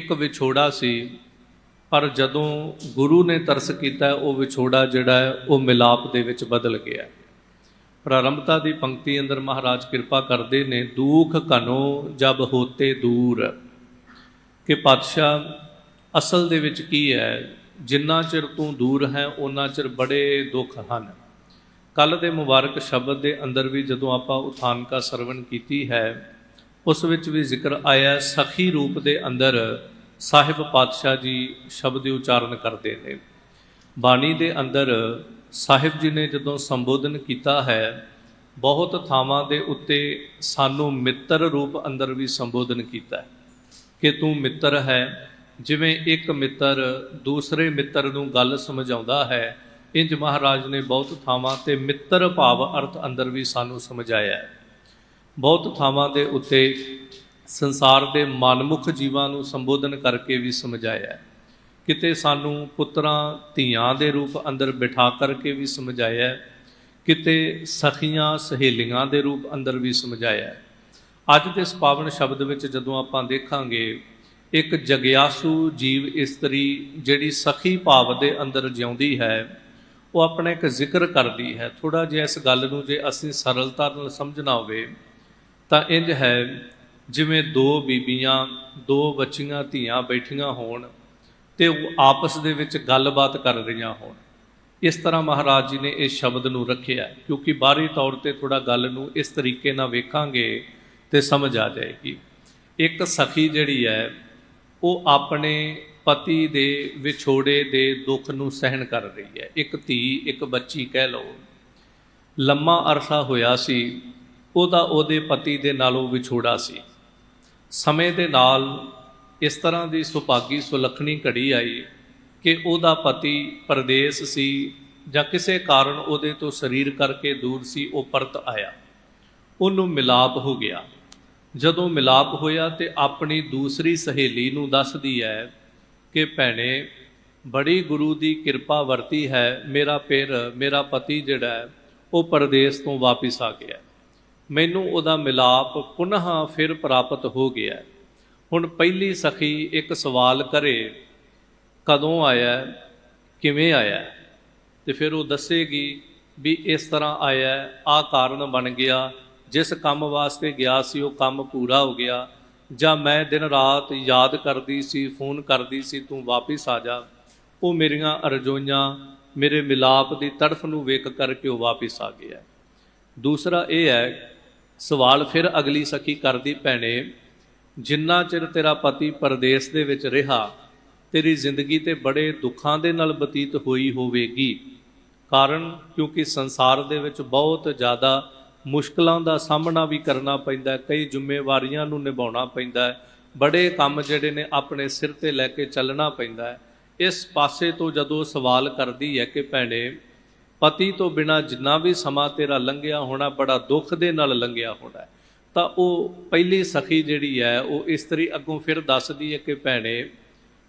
ਇੱਕ ਵਿਛੋੜਾ ਸੀ, ਪਰ ਜਦੋਂ ਗੁਰੂ ਨੇ ਤਰਸ ਕੀਤਾ, ਉਹ ਵਿਛੋੜਾ ਜਿਹੜਾ ਹੈ, ਉਹ ਮਿਲਾਪ ਦੇ ਵਿੱਚ ਬਦਲ ਗਿਆ। ਪ੍ਰਾਰੰਭਤਾ ਦੀ ਪੰਕਤੀ ਅੰਦਰ ਮਹਾਰਾਜ ਕਿਰਪਾ ਕਰਦੇ ਨੇ, ਦੁੱਖ ਘਨੋ ਜਬ ਹੋਤੇ ਦੂਰ ਕਿ ਪਾਤਸ਼ਾਹ ਅਸਲ ਦੇ ਵਿੱਚ ਕੀ ਹੈ, ਜਿੰਨਾ ਚਿਰ ਤੂੰ ਦੂਰ ਹੈ ਉਹਨਾਂ ਚਿਰ ਬੜੇ ਦੁੱਖ ਹਨ। ਕੱਲ ਦੇ ਮੁਬਾਰਕ ਸ਼ਬਦ ਦੇ ਅੰਦਰ ਵੀ ਜਦੋਂ ਆਪਾਂ ਉਥਾਨ ਕਾ ਸਰਵਣ ਕੀਤੀ ਹੈ ਉਸ ਵਿੱਚ ਵੀ ਜ਼ਿਕਰ ਆਇਆ, ਸਖੀ ਰੂਪ ਦੇ ਅੰਦਰ ਸਾਹਿਬ ਪਾਤਸ਼ਾਹ ਜੀ ਸ਼ਬਦ ਉਚਾਰਨ ਕਰਦੇ ਨੇ। ਬਾਣੀ ਦੇ ਅੰਦਰ ਸਾਹਿਬ ਜੀ ਨੇ ਜਦੋਂ ਸੰਬੋਧਨ ਕੀਤਾ ਹੈ, ਬਹੁਤ ਥਾਵਾਂ ਦੇ ਉੱਤੇ ਸਾਨੂੰ ਮਿੱਤਰ ਰੂਪ ਅੰਦਰ ਵੀ ਸੰਬੋਧਨ ਕੀਤਾ ਕਿ ਤੂੰ ਮਿੱਤਰ ਹੈ, ਜਿਵੇਂ ਇੱਕ ਮਿੱਤਰ ਦੂਸਰੇ ਮਿੱਤਰ ਨੂੰ ਗੱਲ ਸਮਝਾਉਂਦਾ ਹੈ। ਇੰਜ ਮਹਾਰਾਜ ਨੇ ਬਹੁਤ ਥਾਵਾਂ ਤੇ ਮਿੱਤਰ ਭਾਵ ਅਰਥ ਅੰਦਰ ਵੀ ਸਾਨੂੰ ਸਮਝਾਇਆ ਹੈ। ਬਹੁਤ ਥਾਵਾਂ ਦੇ ਉੱਤੇ ਸੰਸਾਰ ਦੇ ਮਨਮੁਖ ਜੀਵਾਂ ਨੂੰ ਸੰਬੋਧਨ ਕਰਕੇ ਵੀ ਸਮਝਾਇਆ ਕਿਤੇ ਸਾਨੂੰ ਪੁੱਤਰਾਂ, ਧੀਆਂ ਦੇ ਰੂਪ ਅੰਦਰ ਬਿਠਾ ਕਰਕੇ ਵੀ ਸਮਝਾਇਆ ਕਿਤੇ ਸਖੀਆਂ, ਸਹੇਲੀਆਂ ਦੇ ਰੂਪ ਅੰਦਰ ਵੀ ਸਮਝਾਇਆ ਅੱਜ ਦੇ ਇਸ ਪਾਵਨ ਸ਼ਬਦ ਵਿੱਚ ਜਦੋਂ ਆਪਾਂ ਦੇਖਾਂਗੇ, ਇੱਕ ਜਗਿਆਸੂ ਜੀਵ ਇਸਤਰੀ ਜਿਹੜੀ ਸਖੀ ਭਾਵ ਦੇ ਅੰਦਰ ਜਿਉਂਦੀ ਹੈ, ਉਹ ਆਪਣਾ ਇੱਕ ਜ਼ਿਕਰ ਕਰਦੀ ਹੈ। ਥੋੜਾ ਜਿਹਾ ਇਸ ਗੱਲ ਨੂੰ ਜੇ ਅਸੀਂ ਸਰਲਤਾ ਨਾਲ ਸਮਝਣਾ ਹੋਵੇ ਤਾਂ ਇੰਜ ਹੈ, ਜਿਵੇਂ ਦੋ ਬੀਬੀਆਂ, ਦੋ ਬੱਚੀਆਂ ਧੀਆਂ ਬੈਠੀਆਂ ਹੋਣ ਤੇ ਉਹ ਆਪਸ ਦੇ ਵਿੱਚ ਗੱਲਬਾਤ ਕਰ ਰਹੀਆਂ ਹੋਣ। ਇਸ ਤਰ੍ਹਾਂ ਮਹਾਰਾਜ ਜੀ ਨੇ ਇਸ ਸ਼ਬਦ ਨੂੰ ਰੱਖਿਆ, ਕਿਉਂਕਿ ਬਾਹਰੀ ਤੌਰ ਤੇ ਥੋੜਾ ਗੱਲ ਨੂੰ ਇਸ ਤਰੀਕੇ ਨਾਲ ਵੇਖਾਂਗੇ ਤੇ ਸਮਝ ਆ ਜਾਏਗੀ। ਇੱਕ ਸਖੀ ਜਿਹੜੀ ਹੈ, ਉਹ ਆਪਣੇ ਪਤੀ ਦੇ ਵਿਛੋੜੇ ਦੇ ਦੁੱਖ ਨੂੰ ਸਹਿਣ ਕਰ ਰਹੀ ਹੈ। ਇੱਕ ਧੀ, ਇੱਕ ਬੱਚੀ ਕਹਿ ਲਓ। ਲੰਮਾ ਅਰਸਾ ਹੋਇਆ ਸੀ ਉਹਦਾ ਉਹਦੇ ਪਤੀ ਦੇ ਨਾਲੋਂ ਵਿਛੋੜਾ ਸੀ। ਸਮੇਂ ਦੇ ਨਾਲ ਇਸ ਤਰ੍ਹਾਂ ਦੀ ਸੁਭਾਗੀ ਸੁਲੱਖਣੀ ਘੜੀ ਆਈ ਕਿ ਉਹਦਾ ਪਤੀ ਪਰਦੇਸ ਸੀ ਜਾਂ ਕਿਸੇ ਕਾਰਨ ਉਹਦੇ ਤੋਂ ਸਰੀਰ ਕਰਕੇ ਦੂਰ ਸੀ, ਉਹ ਪਰਤ ਆਇਆ। ਉਹਨੂੰ ਮਿਲਾਪ ਹੋ ਗਿਆ। ਜਦੋਂ ਮਿਲਾਪ ਹੋਇਆ ਤੇ ਆਪਣੀ ਦੂਸਰੀ ਸਹੇਲੀ ਨੂੰ ਦੱਸਦੀ ਹੈ ਕਿ ਭੈਣੇ, ਬੜੀ ਗੁਰੂ ਦੀ ਕਿਰਪਾ ਵਰਤੀ ਹੈ, ਮੇਰਾ ਪਿਰ, ਮੇਰਾ ਪਤੀ ਜਿਹੜਾ ਉਹ ਪਰਦੇਸ ਤੋਂ ਵਾਪਿਸ ਆ ਗਿਆ। ਮੈਨੂੰ ਉਹਦਾ ਮਿਲਾਪ ਪੁਨः ਫਿਰ ਪ੍ਰਾਪਤ ਹੋ ਗਿਆ। ਹੁਣ ਪਹਿਲੀ ਸਖੀ ਇੱਕ ਸਵਾਲ ਕਰੇ, ਕਦੋਂ ਆਇਆ? ਕਿਵੇਂ ਆਇਆ? ਹੈ? ਤੇ ਫਿਰ ਉਹ ਦੱਸੇਗੀ ਵੀ ਇਸ ਤਰ੍ਹਾਂ ਆਇਆ, ਆ ਕਾਰਨ ਬਣ ਗਿਆ। ਜਿਸ ਕੰਮ ਵਾਸਤੇ ਗਿਆ ਸੀ, ਉਹ ਕੰਮ ਪੂਰਾ ਹੋ ਗਿਆ। ਜਾਂ ਮੈਂ ਦਿਨ ਰਾਤ ਯਾਦ ਕਰਦੀ ਸੀ, ਫੋਨ ਕਰਦੀ ਸੀ, ਤੂੰ ਵਾਪਿਸ ਆ ਜਾ। ਉਹ ਮੇਰੀਆਂ ਅਰਜ਼ੋਈਆਂ, ਮੇਰੇ ਮਿਲਾਪ ਦੀ ਤੜਫ ਨੂੰ ਵੇਖ ਕਰਕੇ ਉਹ ਵਾਪਿਸ ਆ ਗਿਆ। ਦੂਸਰਾ ਇਹ ਹੈ ਸਵਾਲ ਫਿਰ ਅਗਲੀ ਸਖੀ ਕਰਦੀ, ਭੈਣੇ, ਜਿੰਨਾ ਚਿਰ ਤੇਰਾ ਪਤੀ ਪਰਦੇਸ ਦੇ ਵਿੱਚ ਰਿਹਾ, ਤੇਰੀ ਜ਼ਿੰਦਗੀ ਤੇ ਬੜੇ ਦੁੱਖਾਂ ਦੇ ਨਾਲ ਬਤੀਤ ਹੋਈ ਹੋਵੇਗੀ। ਕਾਰਨ, ਕਿਉਂਕਿ ਸੰਸਾਰ ਦੇ ਵਿੱਚ ਬਹੁਤ ਜ਼ਿਆਦਾ ਮੁਸ਼ਕਲਾਂ ਦਾ ਸਾਹਮਣਾ ਵੀ ਕਰਨਾ ਪੈਂਦਾ ਹੈ, ਕਈ ਜ਼ਿੰਮੇਵਾਰੀਆਂ ਨੂੰ ਨਿਭਾਉਣਾ ਪੈਂਦਾ ਹੈ, ਬੜੇ ਕੰਮ ਜਿਹੜੇ ਨੇ ਆਪਣੇ ਸਿਰ ਤੇ ਲੈ ਕੇ ਚੱਲਣਾ ਪੈਂਦਾ ਹੈ। ਇਸ ਪਾਸੇ ਤੋਂ ਜਦੋਂ ਸਵਾਲ ਕਰਦੀ ਹੈ ਕਿ, ਭੈਣੇ ਪਤੀ ਤੋਂ ਬਿਨਾ ਜਿੰਨਾ ਵੀ ਸਮਾਂ ਤੇਰਾ ਲੰਘਿਆ ਹੋਣਾ, ਬੜਾ ਦੁੱਖ ਦੇ ਨਾਲ ਲੰਘਿਆ ਹੋਣਾ। ਤਾਂ ਉਹ ਪਹਿਲੀ ਸਖੀ ਜਿਹੜੀ ਹੈ, ਉਹ ਇਸਤਰੀ ਅੱਗੋਂ ਫਿਰ ਦੱਸਦੀ ਹੈ ਕਿ ਭੈਣੇ,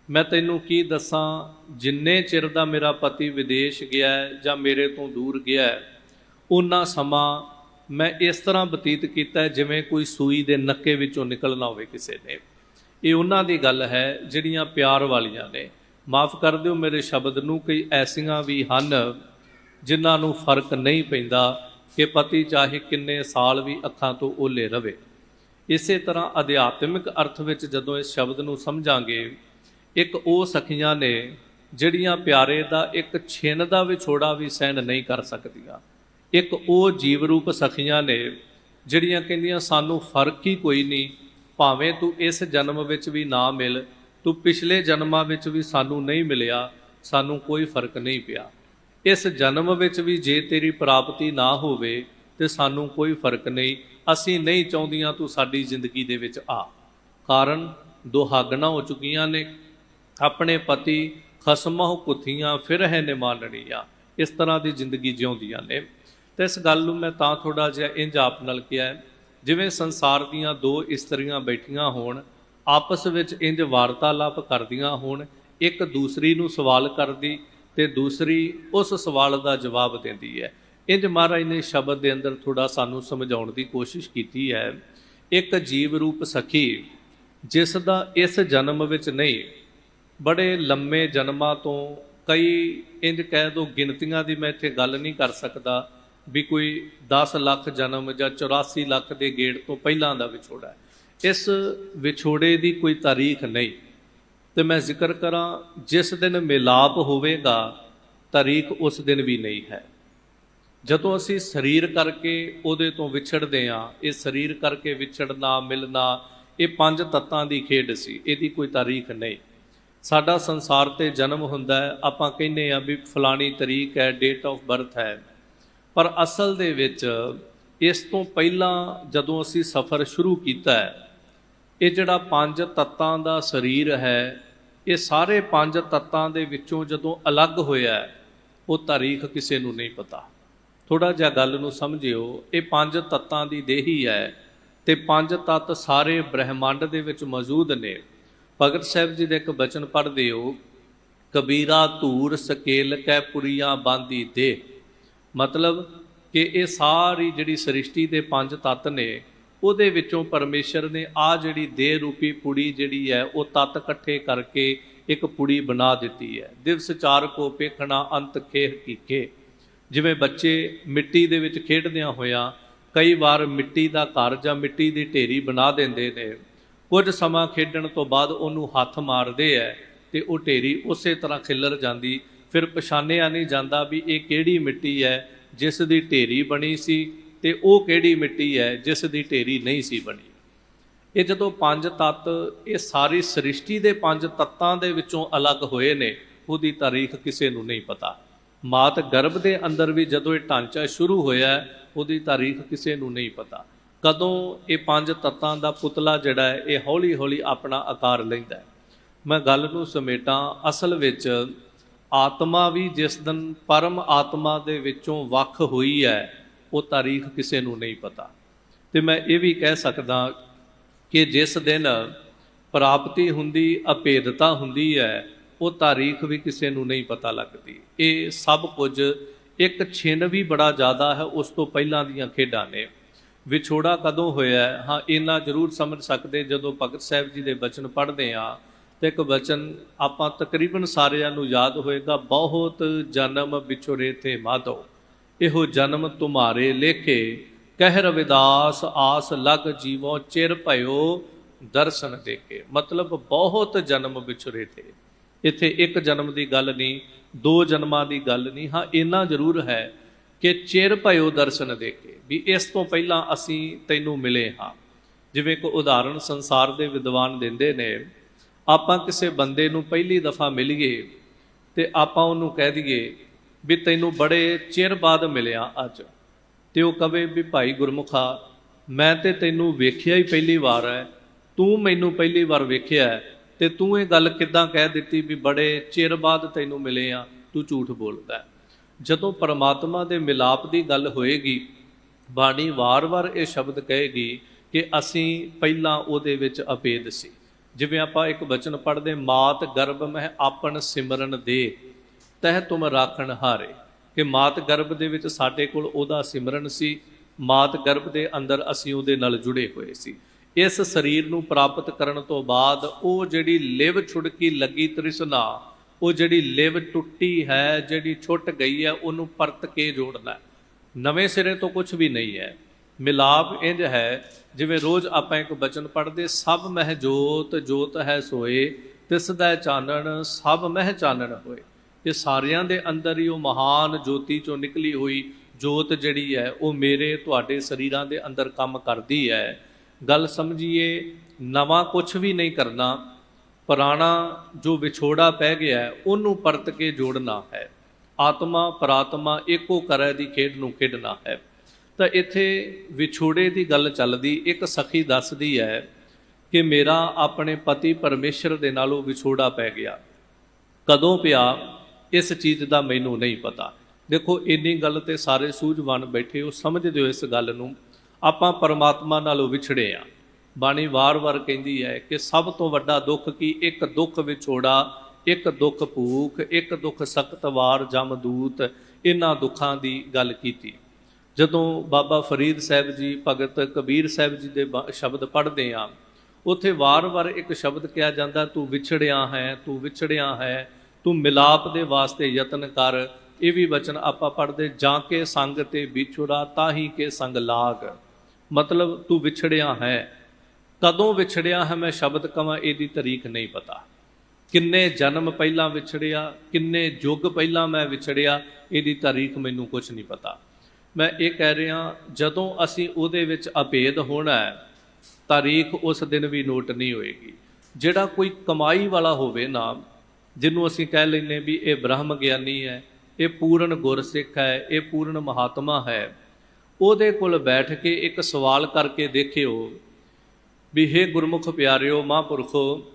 ਮੈਂ ਤੈਨੂੰ ਕੀ ਦੱਸਾਂ? ਜਿੰਨੇ ਚਿਰ ਦਾ ਮੇਰਾ ਪਤੀ ਵਿਦੇਸ਼ ਗਿਆ ਜਾਂ ਮੇਰੇ ਤੋਂ ਦੂਰ ਗਿਆ ਉਹਨਾਂ ਸਮਾਂ ਮੈਂ ਇਸ ਤਰ੍ਹਾਂ ਬਤੀਤ ਕੀਤਾ ਜਿਵੇਂ ਕੋਈ ਸੂਈ ਦੇ ਨੱਕੇ ਵਿੱਚੋਂ ਨਿਕਲਣਾ ਹੋਵੇ ਕਿਸੇ ਨੇ। ਇਹ ਉਹਨਾਂ ਦੀ ਗੱਲ ਹੈ ਜਿਹੜੀਆਂ ਪਿਆਰ ਵਾਲੀਆਂ ਨੇ। ਮਾਫ ਕਰ ਦਿਓ ਮੇਰੇ ਸ਼ਬਦ ਨੂੰ, ਕਈ ਐਸੀਆਂ ਵੀ ਹਨ ਜਿਨ੍ਹਾਂ ਨੂੰ ਫ਼ਰਕ ਨਹੀਂ ਪੈਂਦਾ ਕਿ ਪਤੀ ਚਾਹੇ ਕਿੰਨੇ ਸਾਲ ਵੀ ਅੱਖਾਂ ਤੋਂ ਓਲੇ ਰਵੇ। ਇਸੇ ਤਰ੍ਹਾਂ ਅਧਿਆਤਮਿਕ ਅਰਥ ਵਿੱਚ ਜਦੋਂ ਇਸ ਸ਼ਬਦ ਨੂੰ ਸਮਝਾਂਗੇ, ਇੱਕ ਉਹ ਸਖੀਆਂ ਨੇ ਜਿਹੜੀਆਂ ਪਿਆਰੇ ਦਾ ਇੱਕ ਛਿਨ ਦਾ ਵਿਛੋੜਾ ਵੀ ਸਹਿਣ ਨਹੀਂ ਕਰ ਸਕਦੀਆਂ। ਇੱਕ ਉਹ ਜੀਵ ਰੂਪ ਸਖੀਆਂ ਨੇ ਜਿਹੜੀਆਂ ਕਹਿੰਦੀਆਂ, ਸਾਨੂੰ ਫ਼ਰਕ ਹੀ ਕੋਈ ਨਹੀਂ, ਭਾਵੇਂ ਤੂੰ ਇਸ ਜਨਮ ਵਿੱਚ ਵੀ ਨਾ ਮਿਲ, ਤੂੰ ਪਿਛਲੇ ਜਨਮਾਂ ਵਿੱਚ ਵੀ ਸਾਨੂੰ ਨਹੀਂ ਮਿਲਿਆ, ਸਾਨੂੰ ਕੋਈ ਫ਼ਰਕ ਨਹੀਂ ਪਿਆ। ਇਸ ਜਨਮ ਵਿੱਚ ਵੀ ਜੇ ਤੇਰੀ ਪ੍ਰਾਪਤੀ ਨਾ ਹੋਵੇ ਤੇ ਸਾਨੂੰ ਕੋਈ ਫ਼ਰਕ ਨਹੀਂ, ਅਸੀਂ ਨਹੀਂ ਚਾਹੁੰਦੀਆਂ ਤੂੰ ਸਾਡੀ ਜ਼ਿੰਦਗੀ ਦੇ ਵਿੱਚ ਆ। ਕਾਰਨ ਦੁਹਾਗਣਾ ਹੋ ਚੁੱਕੀਆਂ ਨੇ। ਆਪਣੇ ਪਤੀ ਖਸਮਹੁ ਕੁੱਥੀਆਂ ਫਿਰ ਹੈ ਨਿਮਾਨਣੀਆਂ ਇਸ ਤਰ੍ਹਾਂ ਦੀ ਜ਼ਿੰਦਗੀ ਜਿਉਂਦੀਆਂ ਨੇ। ਤੇ ਇਸ ਗੱਲ ਨੂੰ ਮੈਂ ਤਾਂ ਥੋੜਾ ਜਿਹਾ ਇੰਜ ਆਪ ਨਾਲ ਕਿਹਾ ਜਿਵੇਂ ਸੰਸਾਰ ਦੀਆਂ ਦੋ ਇਸਤਰੀਆਂ ਬੈਠੀਆਂ ਹੋਣ, ਆਪਸ ਵਿੱਚ ਇੰਜ ਵਾਰਤਾਲਾਪ ਕਰਦੀਆਂ ਹੋਣ, ਇੱਕ ਦੂਸਰੀ ਨੂੰ ਸਵਾਲ ਕਰਦੀ ਤੇ ਦੂਸਰੀ ਉਸ ਸਵਾਲ ਦਾ ਜਵਾਬ ਦਿੰਦੀ ਹੈ। ਇੰਜ ਮਹਾਰਾਜ ਨੇ ਸ਼ਬਦ ਦੇ ਅੰਦਰ ਥੋੜਾ ਸਾਨੂੰ ਸਮਝਾਉਣ ਦੀ ਕੋਸ਼ਿਸ਼ ਕੀਤੀ ਹੈ। ਇੱਕ ਜੀਵ ਰੂਪ ਸਖੀ ਜਿਸ ਦਾ ਇਸ ਜਨਮ ਵਿੱਚ ਨਹੀਂ, ਬੜੇ ਲੰਮੇ ਜਨਮਾਂ ਤੋਂ ਕਈ ਇੰਜ ਕਹਿ ਦੋ ਗਿਣਤੀਆਂ ਦੀ ਮੈਂ ਇੱਥੇ ਗੱਲ ਨਹੀਂ ਕਰ ਸਕਦਾ ਵੀ ਕੋਈ 10 ਲੱਖ ਜਨਮ ਜਾਂ 84 ਲੱਖ ਦੇ ਗੇੜ ਤੋਂ ਪਹਿਲਾਂ ਦਾ ਵਿਛੋੜਾ ਇਸ ਵਿਛੋੜੇ ਦੀ ਕੋਈ ਤਾਰੀਖ ਨਹੀਂ। ਤੇ ਮੈਂ ਜ਼ਿਕਰ ਕਰਾਂ, ਜਿਸ ਦਿਨ ਮਿਲਾਪ ਹੋਵੇਗਾ ਤਾਰੀਖ ਉਸ ਦਿਨ ਵੀ ਨਹੀਂ ਹੈ। ਜਦੋਂ ਅਸੀਂ ਸਰੀਰ ਕਰਕੇ ਉਹਦੇ ਤੋਂ ਵਿਛੜਦੇ ਹਾਂ, ਇਹ ਸਰੀਰ ਕਰਕੇ ਵਿਛੜਨਾ, ਮਿਲਣਾ, ਇਹ ਪੰਜ ਤੱਤਾਂ ਦੀ ਖੇਡ ਸੀ, ਇਹਦੀ ਕੋਈ ਤਾਰੀਖ ਨਹੀਂ। ਸਾਡਾ ਸੰਸਾਰ ਤੇ ਜਨਮ ਹੁੰਦਾ ਹੈ, ਆਪਾਂ ਕਹਿੰਦੇ ਆ ਵੀ ਫਲਾਣੀ ਤਰੀਕ ਹੈ ਡੇਟ ਆਫ ਬਰਥ ਹੈ। ਪਰ ਅਸਲ ਦੇ ਵਿੱਚ ਇਸ ਤੋਂ ਪਹਿਲਾਂ ਜਦੋਂ ਅਸੀਂ ਸਫ਼ਰ ਸ਼ੁਰੂ ਕੀਤਾ ਹੈ ਇਹ ਜਿਹੜਾ ਪੰਜ ਤੱਤਾਂ ਦਾ ਸਰੀਰ ਹੈ, ਇਹ ਸਾਰੇ ਪੰਜ ਤੱਤਾਂ ਦੇ ਵਿੱਚੋਂ ਜਦੋਂ ਅਲੱਗ ਹੋਇਆ, ਉਹ ਤਾਰੀਖ ਕਿਸੇ ਨੂੰ ਨਹੀਂ ਪਤਾ। ਥੋੜਾ ਜਿਹਾ ਗੱਲ ਨੂੰ ਸਮਝਿਓ, ਇਹ ਪੰਜ ਤੱਤਾਂ ਦੀ ਦੇਹੀ ਹੈ ਤੇ ਪੰਜ ਤੱਤ ਸਾਰੇ ਬ੍ਰਹਿਮੰਡ ਦੇ ਵਿੱਚ ਮੌਜੂਦ ਨੇ। ਭਗਤ ਸਾਹਿਬ ਜੀ ਦੇ ਇੱਕ ਬਚਨ ਪੜ੍ਹਦੇ ਹੋ, ਕਬੀਰਾ ਧੂਰ ਸਕੇਲ ਕੈ ਪੁਰੀਆਂ ਬਾਂਦੀ ਦੇ ਮਤਲਬ ਕਿ ਇਹ ਸਾਰੀ ਜਿਹੜੀ ਸ੍ਰਿਸ਼ਟੀ ਦੇ ਪੰਜ ਤੱਤ ਨੇ ਉਹਦੇ ਵਿੱਚੋਂ ਪਰਮੇਸ਼ਰ ਨੇ ਆ ਜਿਹੜੀ ਦੇਹ ਰੂਪੀ ਪੁੜੀ ਜਿਹੜੀ ਹੈ, ਉਹ ਤੱਤ ਇਕੱਠੇ ਕਰਕੇ ਇੱਕ ਪੁੜੀ ਬਣਾ ਦਿੱਤੀ ਹੈ। ਦਿਵਸ ਚਾਰ ਕੋ ਪੇਖਣਾ, ਅੰਤ ਖੇਹ ਕੀਕੇ ਜਿਵੇਂ ਬੱਚੇ ਮਿੱਟੀ ਦੇ ਵਿੱਚ ਖੇਡਦਿਆਂ ਹੋਇਆਂ ਕਈ ਵਾਰ ਮਿੱਟੀ ਦਾ ਘਰ ਜਾਂ ਮਿੱਟੀ ਦੀ ਢੇਰੀ ਬਣਾ ਦਿੰਦੇ ਨੇ। ਕੁਝ ਸਮਾਂ ਖੇਡਣ ਤੋਂ ਬਾਅਦ ਉਹਨੂੰ ਹੱਥ ਮਾਰਦੇ ਐ ਤੇ ਉਹ ਢੇਰੀ ਉਸੇ ਤਰ੍ਹਾਂ ਖਿੱਲਰ ਜਾਂਦੀ। ਫਿਰ ਪਛਾਣਿਆ ਨਹੀਂ ਜਾਂਦਾ ਵੀ ਇਹ ਕਿਹੜੀ ਮਿੱਟੀ ਹੈ ਜਿਸ ਦੀ ਢੇਰੀ ਬਣੀ ਸੀ ਤੇ ਉਹ ਕਿਹੜੀ ਮਿੱਟੀ ਹੈ, ਜਿਸ ਦੀ ਢੇਰੀ ਨਹੀਂ ਸੀ ਬਣੀ। ਇਹ ਜਦੋਂ ਪੰਜ ਤੱਤ, ਇਹ ਸਾਰੀ ਸ੍ਰਿਸ਼ਟੀ ਦੇ ਪੰਜ ਤੱਤਾਂ ਦੇ ਵਿੱਚੋਂ ਅਲੱਗ ਹੋਏ ਨੇ, ਉਹਦੀ ਤਾਰੀਖ ਕਿਸੇ ਨੂੰ ਨਹੀਂ ਪਤਾ। ਮਾਤ ਗਰਭ ਦੇ ਅੰਦਰ ਵੀ ਜਦੋਂ ਇਹ ਢਾਂਚਾ ਸ਼ੁਰੂ ਹੋਇਆ, ਉਹਦੀ ਤਾਰੀਖ ਕਿਸੇ ਨੂੰ ਨਹੀਂ ਪਤਾ। ਕਦੋਂ ਇਹ ਪੰਜ ਤੱਤਾਂ ਦਾ ਪੁਤਲਾ ਜਿਹੜਾ ਹੈ, ਇਹ ਹੌਲੀ-ਹੌਲੀ ਆਪਣਾ ਆਕਾਰ ਲੈਂਦਾ ਹੈ। ਮੈਂ ਗੱਲ ਨੂੰ ਸਮੇਟਾਂ, ਅਸਲ ਵਿੱਚ ਆਤਮਾ ਵੀ ਜਿਸ ਦਿਨ ਪਰਮ ਆਤਮਾ ਦੇ ਵਿੱਚੋਂ ਵੱਖ ਹੋਈ ਹੈ ਉਹ ਤਾਰੀਖ ਕਿਸੇ ਨੂੰ ਨਹੀਂ ਪਤਾ। ਤੇ ਮੈਂ ਇਹ ਵੀ ਕਹਿ ਸਕਦਾ ਕਿ ਜਿਸ ਦਿਨ ਪ੍ਰਾਪਤੀ ਹੁੰਦੀ, ਅਭੇਦਤਾ ਹੁੰਦੀ ਹੈ, ਉਹ ਤਾਰੀਖ ਵੀ ਕਿਸੇ ਨੂੰ ਨਹੀਂ ਪਤਾ ਲੱਗਦੀ। ਇਹ ਸਭ ਕੁਝ ਇੱਕ ਛਿਨ ਵੀ ਬੜਾ ਜ਼ਿਆਦਾ ਹੈ ਉਸ ਤੋਂ ਪਹਿਲਾਂ ਦੀਆਂ ਖੇਡਾਂ ਨੇ। ਵਿਛੋੜਾ ਕਦੋਂ ਹੋਇਆ ਹਾਂ? ਇੰਨਾ ਜ਼ਰੂਰ ਸਮਝ ਸਕਦੇ ਜਦੋਂ ਭਗਤ ਸਾਹਿਬ ਜੀ ਦੇ ਬਚਨ ਪੜ੍ਹਦੇ ਆ ਤੇ ਇੱਕ ਬਚਨ ਆਪਾਂ ਤਕਰੀਬਨ ਸਾਰਿਆਂ ਨੂੰ ਯਾਦ ਹੋਏਗਾ, ਬਹੁਤ ਜਨਮ ਵਿਛੋੜੇ ਤੇ ਮਾਧੋ। ਇਹੋ ਜਨਮ ਤੁਮਾਰੇ ਲੇਖੇ। ਕਹਿ ਰਵਿਦਾਸ, ਆਸ ਲਗ ਜੀਵੋ ਚਿਰ ਭਇਓ ਦਰਸ਼ਨ ਦੇਖੇ। ਮਤਲਬ ਬਹੁਤ ਜਨਮ ਵਿਛੜੇ ਤੇ। ਇੱਥੇ ਇੱਕ ਜਨਮ ਦੀ ਗੱਲ ਨਹੀਂ, ਦੋ ਜਨਮਾਂ ਦੀ ਗੱਲ ਨਹੀਂ। ਹਾਂ, ਇੰਨਾ ਜ਼ਰੂਰ ਹੈ ਕਿ ਚਿਰ ਭਇਓ ਦਰਸ਼ਨ ਦੇਖੇ। ਵੀ ਇਸ ਤੋਂ ਪਹਿਲਾਂ ਅਸੀਂ ਤੈਨੂੰ ਮਿਲੇ ਹਾਂ। ਜਿਵੇਂ ਇੱਕ ਉਦਾਹਰਣ ਸੰਸਾਰ ਦੇ ਵਿਦਵਾਨ ਦਿੰਦੇ ਨੇ, ਆਪਾਂ ਕਿਸੇ ਬੰਦੇ ਨੂੰ ਪਹਿਲੀ ਦਫਾ ਮਿਲੀਏ ਤੇ ਆਪਾਂ ਉਹਨੂੰ ਕਹਿ ਦਈਏ ਵੀ ਤੈਨੂੰ ਬੜੇ ਚਿਰ ਬਾਅਦ ਮਿਲਿਆ ਅੱਜ। ਤੇ ਉਹ ਕਵੇ ਵੀ ਭਾਈ ਗੁਰਮੁਖਾ, ਮੈਂ ਤੇ ਤੈਨੂੰ ਵੇਖਿਆ ਹੀ ਪਹਿਲੀ ਵਾਰ ਹੈ ਤੂੰ ਮੈਨੂੰ ਪਹਿਲੀ ਵਾਰ ਵੇਖਿਆ ਤੇ ਤੂੰ ਇਹ ਗੱਲ ਕਿੱਦਾਂ ਕਹਿ ਦਿੱਤੀ ਵੀ ਬੜੇ ਚਿਰ ਬਾਅਦ ਤੈਨੂੰ ਮਿਲੇ ਆ, ਤੂੰ ਝੂਠ ਬੋਲਦਾ ਜਦੋਂ ਪਰਮਾਤਮਾ ਦੇ ਮਿਲਾਪ ਦੀ ਗੱਲ ਹੋਏਗੀ, ਬਾਣੀ ਵਾਰ-ਵਾਰ ਇਹ ਸ਼ਬਦ ਕਹੇਗੀ ਕਿ ਅਸੀਂ ਪਹਿਲਾਂ ਉਹਦੇ ਵਿੱਚ ਅਪੇਦ ਸੀ। ਜਿਵੇਂ ਆਪਾਂ ਇੱਕ ਬਚਨ ਪੜ੍ਹਦੇ, ਮਾਤ ਗਰਭ ਮਹਿ ਆਪਨ ਸਿਮਰਨ ਦੇ। ਤਹਿ ਤੁਮ ਰਾਖਣ ਹਾਰੇ। ਕਿ ਮਾਤ ਗਰਭ ਦੇ ਵਿੱਚ ਸਾਡੇ ਕੋਲ ਉਹਦਾ ਸਿਮਰਨ ਸੀ, ਮਾਤ ਗਰਭ ਦੇ ਅੰਦਰ ਅਸੀਂ ਉਹਦੇ ਨਾਲ ਜੁੜੇ ਹੋਏ ਸੀ। ਇਸ ਸਰੀਰ ਨੂੰ ਪ੍ਰਾਪਤ ਕਰਨ ਤੋਂ ਬਾਅਦ ਉਹ ਜਿਹੜੀ ਲਿਵ ਛੁੜਕੀ ਲੱਗੀ ਤ੍ਰਿਸ਼ਨਾ, ਉਹ ਜਿਹੜੀ ਲਿਵ ਟੁੱਟੀ ਹੈ, ਜਿਹੜੀ ਛੁੱਟ ਗਈ ਹੈ, ਉਹਨੂੰ ਪਰਤ ਕੇ ਜੋੜਨਾ ਨਵੇਂ ਸਿਰੇ ਤੋਂ ਕੁਝ ਵੀ ਨਹੀਂ ਹੈ। ਮਿਲਾਪ ਇੰਜ ਹੈ, ਜਿਵੇਂ ਰੋਜ਼ ਆਪਾਂ ਇੱਕ ਬਚਨ ਪੜ੍ਹਦੇ, ਸਭ ਮਹਿ ਜੋਤ ਜੋਤ ਹੈ ਸੋਏ, ਤਿਸ ਦਾ ਚਾਨਣ, ਸਭ ਮਹਿ ਚਾਨਣ ਹੋਏ। ਇਹ ਸਾਰਿਆਂ ਦੇ ਅੰਦਰ ਹੀ ਉਹ ਮਹਾਨ ਜੋਤੀ ਚੋਂ ਨਿਕਲੀ ਹੋਈ ਜੋਤ ਜਿਹੜੀ ਹੈ, ਉਹ ਮੇਰੇ, ਤੁਹਾਡੇ ਸਰੀਰਾਂ ਦੇ ਅੰਦਰ ਕੰਮ ਕਰਦੀ ਹੈ। ਗੱਲ ਸਮਝੀਏ, ਨਵਾਂ ਕੁਝ ਵੀ ਨਹੀਂ ਕਰਨਾ, ਪੁਰਾਣਾ ਜੋ ਵਿਛੋੜਾ ਪੈ ਗਿਆ ਉਹਨੂੰ ਪਰਤ ਕੇ ਜੋੜਨਾ ਹੈ। ਆਤਮਾ, ਪਰਾਤਮਾ ਏਕੋ ਕਰੈ ਦੀ ਖੇਡ ਨੂੰ ਖੇਡਣਾ ਹੈ। ਤਾਂ ਇੱਥੇ ਵਿਛੋੜੇ ਦੀ ਗੱਲ ਚੱਲਦੀ, ਇੱਕ ਸਖੀ ਦੱਸਦੀ ਹੈ ਕਿ ਮੇਰਾ ਆਪਣੇ ਪਤੀ ਪਰਮੇਸ਼ਰ ਦੇ ਨਾਲੋਂ ਵਿਛੋੜਾ ਪੈ ਗਿਆ। ਕਦੋਂ ਪਿਆ? ਇਸ ਚੀਜ਼ ਦਾ ਮੈਨੂੰ ਨਹੀਂ ਪਤਾ। ਦੇਖੋ, ਇੰਨੀ ਗੱਲ ਤੇ ਸਾਰੇ ਸੂਝਵਾਨ ਬੈਠੇ, ਉਹ ਸਮਝਦੇ ਹੋ ਇਸ ਗੱਲ ਨੂੰ। ਆਪਾਂ ਪਰਮਾਤਮਾ ਨਾਲੋਂ ਵਿਛੜੇ ਆ। ਬਾਣੀ ਵਾਰ-ਵਾਰ ਕਹਿੰਦੀ ਹੈ ਕਿ ਸਭ ਤੋਂ ਵੱਡਾ ਦੁੱਖ ਕੀ? ਇੱਕ ਦੁੱਖ ਵਿਛੋੜਾ, ਇੱਕ ਦੁੱਖ ਭੂਖ, ਇੱਕ ਦੁੱਖ ਸਖਤ ਵਾਰ ਜਮਦੂਤ ਇਹਨਾਂ ਦੁੱਖਾਂ ਦੀ ਗੱਲ ਕੀਤੀ। ਜਦੋਂ ਬਾਬਾ ਫਰੀਦ ਸਾਹਿਬ ਜੀ, ਭਗਤ ਕਬੀਰ ਸਾਹਿਬ ਜੀ ਦੇ ਬ- ਸ਼ਬਦ ਪੜ੍ਹਦੇ ਆ, ਉੱਥੇ ਵਾਰ-ਵਾਰ ਇੱਕ ਸ਼ਬਦ ਕਿਹਾ ਜਾਂਦਾ, ਤੂੰ ਵਿਛੜਿਆ ਹੈ, ਤੂੰ ਵਿਛੜਿਆ ਹੈ ਤੂੰ ਮਿਲਾਪ ਦੇ ਵਾਸਤੇ ਯਤਨ ਕਰ, ਇਹ ਵੀ ਵਚਨ ਆਪਾਂ ਪੜ੍ਹਦੇ, ਜਾਂ ਕੇ ਸੰਗ ਤੇ ਵਿਛੜਾ ਤਾਹੀ ਕੇ ਸੰਗ ਲਾਗ। ਮਤਲਬ ਤੂੰ ਵਿਛੜਿਆ ਹੈ। ਕਦੋਂ ਵਿਛੜਿਆ ਹੈ ਮੈਂ ਸ਼ਬਦ ਕਵਾਂ, ਇਹਦੀ ਤਾਰੀਖ ਨਹੀਂ ਪਤਾ। ਕਿੰਨੇ ਜਨਮ ਪਹਿਲਾਂ ਵਿਛੜਿਆ, ਕਿੰਨੇ ਯੁੱਗ ਪਹਿਲਾਂ ਮੈਂ ਵਿਛੜਿਆ, ਇਹਦੀ ਤਾਰੀਖ ਮੈਨੂੰ ਕੁਝ ਨਹੀਂ ਪਤਾ। ਮੈਂ ਇਹ ਕਹਿ ਰਿਹਾ, ਜਦੋਂ ਅਸੀਂ ਉਹਦੇ ਵਿੱਚ ਅਭੇਦ ਹੋਣਾ ਹੈ ਤਾਰੀਖ ਉਸ ਦਿਨ ਵੀ ਨੋਟ ਨਹੀਂ ਹੋਏਗੀ। ਜਿਹੜਾ ਕੋਈ ਕਮਾਈ ਵਾਲਾ ਹੋਵੇ ਨਾ ਜਿਹਨੂੰ ਅਸੀਂ ਕਹਿ ਲੈਨੇ ਵੀ ਇਹ ਬ੍ਰਹਮ ਗਿਆਨੀ ਹੈ, ਇਹ ਪੂਰਨ ਗੁਰਸਿੱਖ ਹੈ, ਇਹ ਪੂਰਨ ਮਹਾਤਮਾ ਹੈ। ਉਹਦੇ ਕੋਲ ਬੈਠ ਕੇ ਇੱਕ ਸਵਾਲ ਕਰਕੇ ਦੇਖਿਓ ਵੀ ਹੇ ਗੁਰਮੁਖ ਪਿਆਰਿਓ, ਮਹਾਂਪੁਰਖੋ,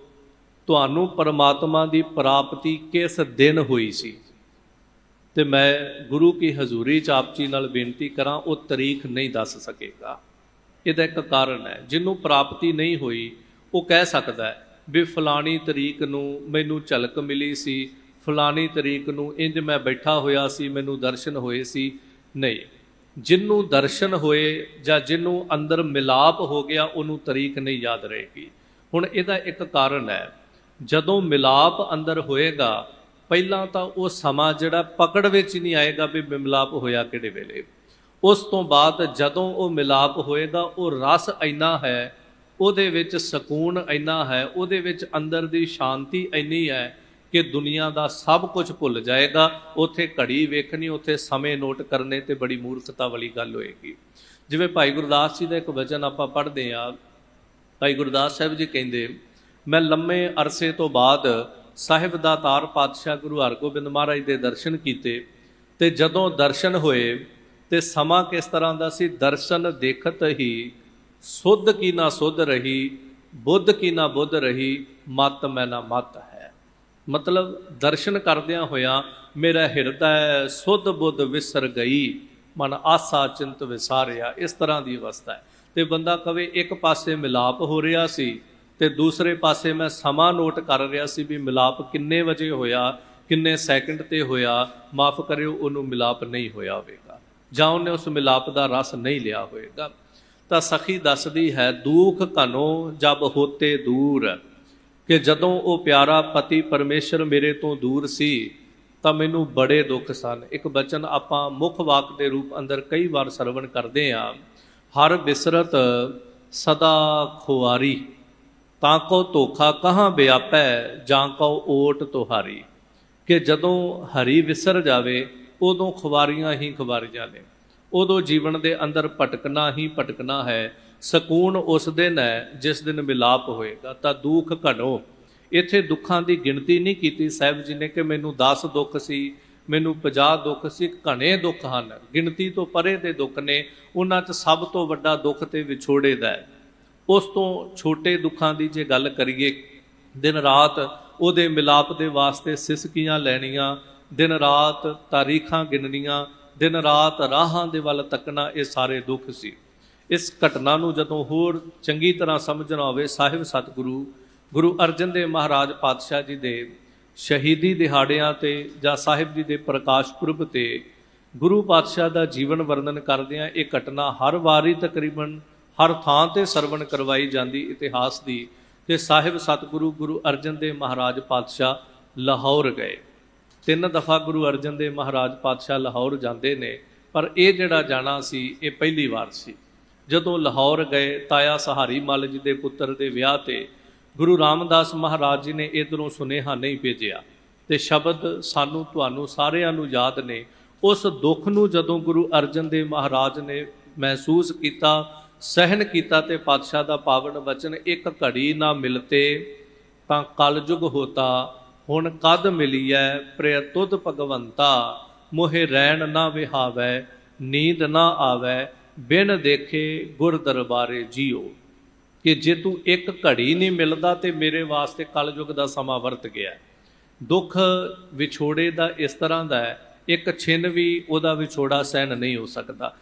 ਤੁਹਾਨੂੰ ਪਰਮਾਤਮਾ ਦੀ ਪ੍ਰਾਪਤੀ ਕਿਸ ਦਿਨ ਹੋਈ ਸੀ? ਤੇ ਮੈਂ ਗੁਰੂ ਕੀ ਹਜ਼ੂਰੀ ਚ ਆਪ ਜੀ ਨਾਲ ਬੇਨਤੀ ਕਰਾਂ, ਉਹ ਤਾਰੀਖ ਨਹੀਂ ਦੱਸ ਸਕੇਗਾ। ਇਹਦਾ ਇੱਕ ਕਾਰਨ ਹੈ, ਜਿਹਨੂੰ ਪ੍ਰਾਪਤੀ ਨਹੀਂ ਹੋਈ, ਉਹ ਕਹਿ ਸਕਦਾ ਹੈ ਵੀ ਫਲਾਣੀ ਤਰੀਕ ਨੂੰ ਮੈਨੂੰ ਝਲਕ ਮਿਲੀ ਸੀ। ਫਲਾਣੀ ਤਰੀਕ ਨੂੰ ਇੰਜ ਮੈਂ ਬੈਠਾ ਹੋਇਆ ਸੀ, ਮੈਨੂੰ ਦਰਸ਼ਨ ਹੋਏ ਸੀ। ਨਹੀਂ ਜਿਹਨੂੰ ਦਰਸ਼ਨ ਹੋਏ ਜਾਂ ਜਿਹਨੂੰ ਅੰਦਰ ਮਿਲਾਪ ਹੋ ਗਿਆ, ਉਹਨੂੰ ਤਰੀਕ ਨਹੀਂ ਯਾਦ ਰਹੇਗੀ। ਹੁਣ ਇਹਦਾ ਇੱਕ ਕਾਰਨ ਹੈ, ਜਦੋਂ ਮਿਲਾਪ ਅੰਦਰ ਹੋਏਗਾ, ਪਹਿਲਾਂ ਤਾਂ ਉਹ ਸਮਾਂ ਜਿਹੜਾ ਪਕੜ ਵਿੱਚ ਨਹੀਂ ਆਏਗਾ ਵੀ ਮਿਲਾਪ ਹੋਇਆ ਕਿਹੜੇ ਵੇਲੇ। ਉਸ ਤੋਂ ਬਾਅਦ ਜਦੋਂ ਉਹ ਮਿਲਾਪ ਹੋਏਗਾ, ਉਹ ਰਸ ਇੰਨਾ ਹੈ ਉਹਦੇ ਵਿੱਚ ਸਕੂਨ ਇੰਨਾ ਹੈ, ਉਹਦੇ ਵਿੱਚ ਅੰਦਰ ਦੀ ਸ਼ਾਂਤੀ ਇੰਨੀ ਹੈ ਕਿ ਦੁਨੀਆ ਦਾ ਸਭ ਕੁਝ ਭੁੱਲ ਜਾਏਗਾ। ਉੱਥੇ ਘੜੀ ਵੇਖਣੀ, ਉੱਥੇ ਸਮੇਂ ਨੋਟ ਕਰਨੇ ਤੇ ਬੜੀ ਮੂਰਖਤਾ ਵਾਲੀ ਗੱਲ ਹੋਏਗੀ। ਜਿਵੇਂ ਭਾਈ ਗੁਰਦਾਸ ਜੀ ਦਾ ਇੱਕ ਵਚਨ ਆਪਾਂ ਪੜ੍ਹਦੇ ਆ ਭਾਈ ਗੁਰਦਾਸ ਸਾਹਿਬ ਜੀ ਕਹਿੰਦੇ, ਮੈਂ ਲੰਮੇ ਅਰਸੇ ਤੋਂ ਬਾਅਦ ਸਾਹਿਬ ਦਾ ਤਾਰ ਪਾਤਸ਼ਾਹ ਗੁਰੂ ਹਰਗੋਬਿੰਦ ਮਹਾਰਾਜ ਦੇ ਦਰਸ਼ਨ ਕੀਤੇ ਤੇ ਜਦੋਂ ਦਰਸ਼ਨ ਹੋਏ ਤੇ ਸਮਾਂ ਕਿਸ ਤਰ੍ਹਾਂ ਦਾ ਸੀ? ਦਰਸ਼ਨ ਦੇਖਤ ਹੀ ਸੁੱਧ ਕੀ ਨਾ ਸੁੱਧ ਰਹੀ, ਬੁੱਧ ਕੀ ਨਾ ਬੁੱਧ ਰਹੀ, ਮਤ ਮੈਂ ਨਾ ਮਤ ਹੈ। ਮਤਲਬ ਦਰਸ਼ਨ ਕਰਦਿਆਂ ਹੋਇਆਂ ਮੇਰਾ ਹਿਰਦਾ ਸੁੱਧ ਬੁੱਧ ਵਿਸਰ ਗਈ, ਮਨ ਆਸਾ ਚਿੰਤ ਵਿਸਾਰਿਆ, ਇਸ ਤਰ੍ਹਾਂ ਦੀ ਅਵਸਥਾ ਹੈ। ਤੇ ਬੰਦਾ ਕਵੇ, ਇੱਕ ਪਾਸੇ ਮਿਲਾਪ ਹੋ ਰਿਹਾ ਸੀ ਤੇ ਦੂਸਰੇ ਪਾਸੇ ਮੈਂ ਸਮਾਂ ਨੋਟ ਕਰ ਰਿਹਾ ਸੀ ਵੀ ਮਿਲਾਪ ਕਿੰਨੇ ਵਜੇ ਹੋਇਆ, ਕਿੰਨੇ ਸੈਕਿੰਡ ਤੇ ਹੋਇਆ, ਮਾਫ ਕਰਿਓ, ਉਹਨੂੰ ਮਿਲਾਪ ਨਹੀਂ ਹੋਇਆ ਹੋਵੇਗਾ। ਜਾਂ ਉਹਨੇ ਉਸ ਮਿਲਾਪ ਦਾ ਰਸ ਨਹੀਂ ਲਿਆ ਹੋਵੇਗਾ। ਤਾਂ ਸਖੀ ਦੱਸਦੀ ਹੈ, ਦੁਖ ਘਨੋ ਜਬ ਹੋਤੇ ਦੂਰ, ਕਿ ਜਦੋਂ ਉਹ ਪਿਆਰਾ ਪਤੀ ਪਰਮੇਸ਼ਰ ਮੇਰੇ ਤੋਂ ਦੂਰ ਸੀ, ਤਾਂ ਮੈਨੂੰ ਬੜੇ ਦੁੱਖ ਸਨ। ਇੱਕ ਬਚਨ ਆਪਾਂ ਮੁੱਖ ਵਾਕ ਦੇ ਰੂਪ ਅੰਦਰ ਕਈ ਵਾਰ ਸਰਵਣ ਕਰਦੇ ਆਂ ਹਰ ਬਿਸਰਤ ਸਦਾ ਖੁਆਰੀ, ਤਾਂ ਕੋ ਧੋਖਾ ਕਹਾਂ ਬਿਆਪੈ ਜਾਂ ਕੋ ਓਟ ਤੁਹਾਰੀ? ਕਿ ਜਦੋਂ ਹਰੀ ਵਿਸਰ ਜਾਵੇ, ਉਦੋਂ ਖੁਆਰੀਆਂ ਹੀ ਖੁਆਰੀਆਂ ਨੇ। ਉਦੋਂ ਜੀਵਨ ਦੇ ਅੰਦਰ ਭਟਕਣਾ ਹੀ ਭਟਕਣਾ ਹੈ। ਸਕੂਨ ਉਸ ਦਿਨ ਹੈ ਜਿਸ ਦਿਨ ਮਿਲਾਪ ਹੋਏਗਾ। ਤਾਂ ਦੁੱਖ ਘਣੋ ਇੱਥੇ ਦੁੱਖਾਂ ਦੀ ਗਿਣਤੀ ਨਹੀਂ ਕੀਤੀ ਸਾਹਿਬ ਜੀ ਨੇ ਕਿ ਮੈਨੂੰ 10 ਦੁੱਖ ਸੀ, ਮੈਨੂੰ 50 ਦੁੱਖ ਸੀ, ਘਣੇ ਦੁੱਖ ਹਨ। ਗਿਣਤੀ ਤੋਂ ਪਰੇ ਦੇ ਦੁੱਖ ਨੇ। ਉਹਨਾਂ 'ਚ ਸਭ ਤੋਂ ਵੱਡਾ ਦੁੱਖ ਤੇ ਵਿਛੋੜੇ ਦਾ ਹੈ। ਉਸ ਤੋਂ ਛੋਟੇ ਦੁੱਖਾਂ ਦੀ ਜੇ ਗੱਲ ਕਰੀਏ, ਦਿਨ ਰਾਤ ਉਹਦੇ ਮਿਲਾਪ ਦੇ ਵਾਸਤੇ ਸਿਸਕੀਆਂ ਲੈਣੀਆਂ, ਦਿਨ ਰਾਤ ਤਾਰੀਖਾਂ ਗਿਣਨੀਆਂ ਦਿਨ ਰਾਤ ਰਾਹਾਂ ਦੇ ਵੱਲ ਤੱਕਣਾ ਇਹ ਸਾਰੇ ਦੁੱਖ ਸੀ। ਇਸ ਘਟਨਾ ਨੂੰ ਜਦੋਂ ਹੋਰ ਚੰਗੀ ਤਰ੍ਹਾਂ ਸਮਝਣਾ ਹੋਵੇ, ਸਾਹਿਬ ਸਤਿਗੁਰੂ, ਗੁਰੂ ਅਰਜਨ ਦੇਵ ਮਹਾਰਾਜ ਪਾਤਸ਼ਾਹ ਜੀ ਦੇ ਸ਼ਹੀਦੀ ਦਿਹਾੜਿਆਂ ਤੇ ਜਾਂ ਸਾਹਿਬ ਜੀ ਦੇ ਪ੍ਰਕਾਸ਼ ਪੁਰਬ ਤੇ ਗੁਰੂ ਪਾਤਸ਼ਾਹ ਦਾ ਜੀਵਨ ਵਰਣਨ ਕਰਦਿਆਂ ਇਹ ਘਟਨਾ ਹਰ ਵਾਰੀ ਤਕਰੀਬਨ ਹਰ ਥਾਂ ਤੇ ਸਰਵਣ ਕਰਵਾਈ ਜਾਂਦੀ ਇਤਿਹਾਸ ਦੀ ਕਿ ਸਾਹਿਬ ਸਤਿਗੁਰੂ, ਗੁਰੂ ਅਰਜਨ ਦੇਵ ਮਹਾਰਾਜ ਪਾਤਸ਼ਾਹ ਲਾਹੌਰ ਗਏ। ਤਿੰਨ ਦਫਾ ਗੁਰੂ ਅਰਜਨ ਦੇਵ ਮਹਾਰਾਜ ਪਾਤਸ਼ਾਹ ਲਾਹੌਰ ਜਾਂਦੇ ਨੇ, ਪਰ ਇਹ ਜਿਹੜਾ ਜਾਣਾ ਸੀ, ਇਹ ਪਹਿਲੀ ਵਾਰ ਸੀ। ਜਦੋਂ ਲਾਹੌਰ ਗਏ, ਤਾਇਆ ਸਹਾਰੀ ਮੱਲ ਜੀ ਦੇ ਪੁੱਤਰ ਦੇ ਵਿਆਹ ਤੇ ਗੁਰੂ ਰਾਮਦਾਸ ਮਹਾਰਾਜ ਜੀ ਨੇ ਇਧਰੋਂ ਸੁਨੇਹਾ ਨਹੀਂ ਭੇਜਿਆ ਤੇ ਸ਼ਬਦ ਸਾਨੂੰ, ਤੁਹਾਨੂੰ ਸਾਰਿਆਂ ਨੂੰ ਯਾਦ ਨੇ। ਉਸ ਦੁੱਖ ਨੂੰ ਜਦੋਂ ਗੁਰੂ ਅਰਜਨ ਦੇਵ ਮਹਾਰਾਜ ਨੇ ਮਹਿਸੂਸ ਕੀਤਾ ਸਹਿਨ ਕੀਤਾ ਤੇ ਪਾਤਸ਼ਾਹ ਦਾ ਪਾਵਨ ਵਚਨ ਇੱਕ ਘੜੀ ਨਾ ਮਿਲਤੇ ਤਾਂ ਕਲਯੁਗ ਹੋਤਾ ਹੁਣ ਕਦ ਮਿਲੀਐ ਪ੍ਰਿਯ ਤੁਧ ਭਗਵੰਤਾ, ਮੋਹਿ ਰਹਿਣ ਨਾ ਵਿਹਾਵੈ, ਨੀਂਦ ਨਾ ਆਵੈ, ਬਿਨ ਦੇਖੇ ਗੁਰ ਦਰਬਾਰੇ ਜੀਓ। ਕਿ ਜੇ ਤੂੰ ਇੱਕ ਘੜੀ ਨਹੀਂ ਮਿਲਦਾ ਤੇ ਮੇਰੇ ਵਾਸਤੇ ਕਲਯੁਗ ਦਾ ਸਮਾਂ ਵਰਤ ਗਿਆ। ਦੁੱਖ ਵਿਛੋੜੇ ਦਾ ਇਸ ਤਰ੍ਹਾਂ ਦਾ ਹੈ, ਇੱਕ ਛਿਨ ਵੀ ਉਹਦਾ ਵਿਛੋੜਾ ਸਹਿਣ ਨਹੀਂ ਹੋ ਸਕਦਾ।